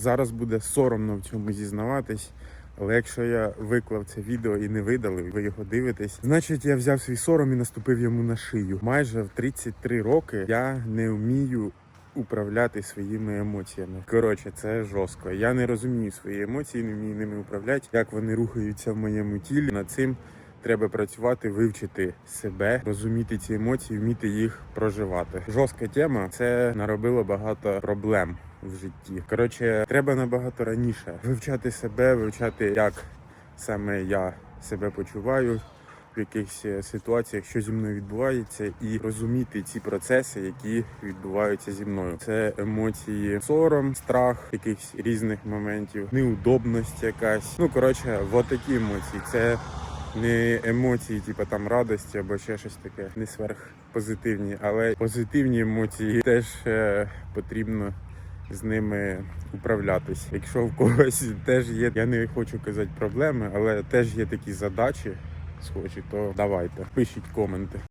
Зараз буде соромно в цьому зізнаватись. Але якщо я виклав це відео і не видалив, ви його дивитесь, значить я взяв свій сором і наступив йому на шию. Майже в 33 роки я не вмію управляти своїми емоціями. Коротше, це жорстко. Я не розумію свої емоції, не вмію ними управляти, як вони рухаються в моєму тілі. Над цим треба працювати, вивчити себе, розуміти ці емоції, вміти їх проживати. Жорстка тема це наробило багато проблем в житті. Коротше, треба набагато раніше вивчати себе, вивчати, як саме я себе почуваю. В якихось е, ситуаціях, що зі мною відбувається, і розуміти ці процеси, які відбуваються зі мною. Це емоції, сором, страх, якихось різних моментів, неудобність якась. Ну коротше, от такі емоції. Це не емоції, типу там радості або ще щось таке, не сверхпозитивні, але позитивні емоції теж е, потрібно з ними управлятись. Якщо в когось теж є, я не хочу казати проблеми, але теж є такі задачі схожі, то давайте, пишіть коменти.